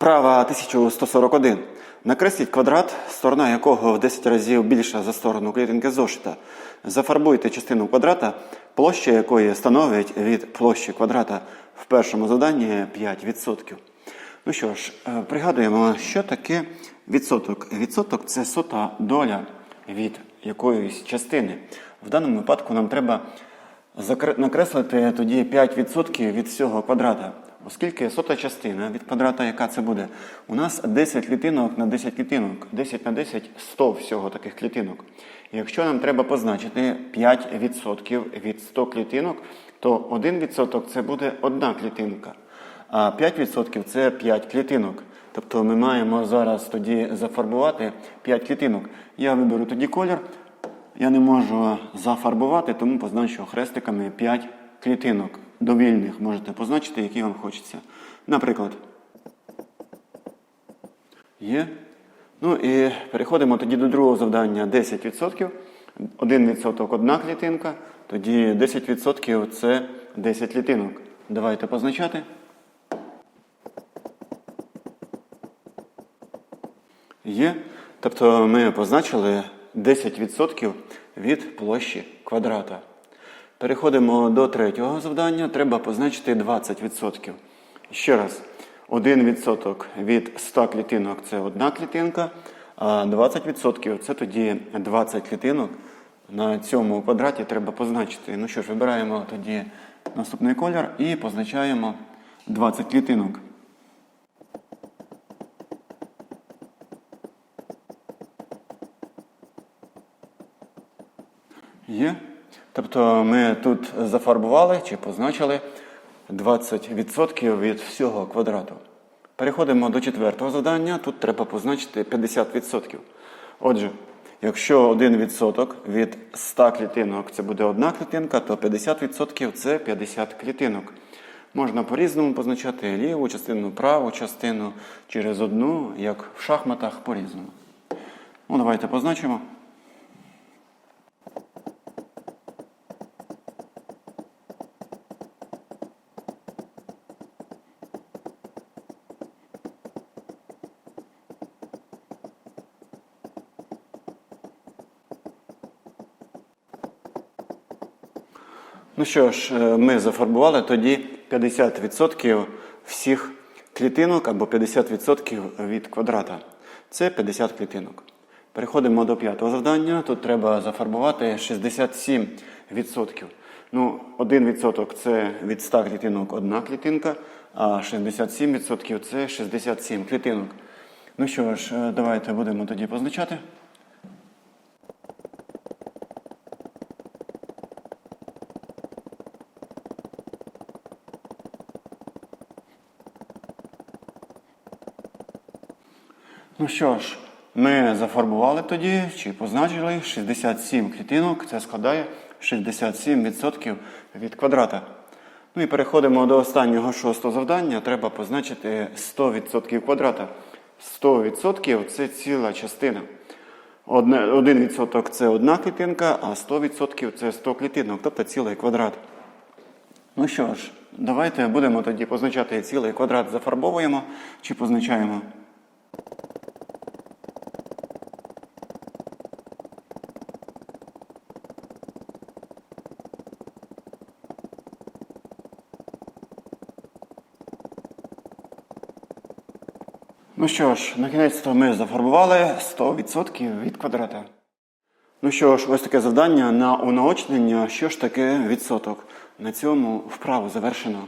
Вправа 1141. Накресліть квадрат, сторона якого в 10 разів більша за сторону клітинки зошита. Зафарбуйте частину квадрата, площа якої становить від площі квадрата в першому заданні 5%. Ну що ж, е, пригадуємо, що таке відсоток. Відсоток це сота доля від якоїсь частини. В даному випадку нам треба накреслити тоді 5% від всього квадрата. Оскільки сота частина від квадрата, яка це буде? У нас 10 клітинок на 10 клітинок. 10 на 10 – 100 всього таких клітинок. І Якщо нам треба позначити 5% від 100 клітинок, то 1% це буде одна клітинка. А 5% це 5 клітинок. Тобто ми маємо зараз тоді зафарбувати 5 клітинок. Я виберу тоді колір. Я не можу зафарбувати, тому позначу хрестиками 5 клітинок. Довільних можете позначити, які вам хочеться. Наприклад. Є. Ну і переходимо тоді до другого завдання 10%. 1% одна клітинка, тоді 10% це 10 клітинок. Давайте позначати. Є. Тобто ми позначили 10% від площі квадрата. Переходимо до третього завдання. Треба позначити 20%. Ще раз, 1% від 100 клітинок це одна клітинка, а 20% це тоді 20 клітинок. На цьому квадраті треба позначити. Ну що ж, вибираємо тоді наступний колір і позначаємо 20 клітинок. Є. Тобто ми тут зафарбували чи позначили 20% від всього квадрату. Переходимо до четвертого завдання. Тут треба позначити 50%. Отже, якщо 1% від 100 клітинок це буде одна клітинка, то 50% це 50 клітинок. Можна по-різному позначати ліву частину, праву частину через одну, як в шахматах по-різному. Ну, давайте позначимо. Ну що ж, е, ми зафарбували тоді 50% всіх клітинок або 50% від квадрата. Це 50 клітинок. Переходимо до п'ятого завдання. Тут треба зафарбувати 67%. Ну, 1% це від 100 клітинок одна клітинка, а 67% це 67 клітинок. Ну що ж, е, давайте будемо тоді позначати. Ну що ж, ми зафарбували тоді чи позначили 67 клітинок, це складає 67% від квадрата. Ну і переходимо до останнього шостого завдання. Треба позначити 100% квадрата. 100% це ціла частина. 1% це одна клітинка, а 100% це 100 клітинок, тобто цілий квадрат. Ну що ж, давайте будемо тоді позначати цілий квадрат, зафарбовуємо чи позначаємо. Ну що ж, на кінець то ми зафарбували 100% від квадрата. Ну що ж, ось таке завдання на унаочнення, що ж таке відсоток. На цьому вправу завершено.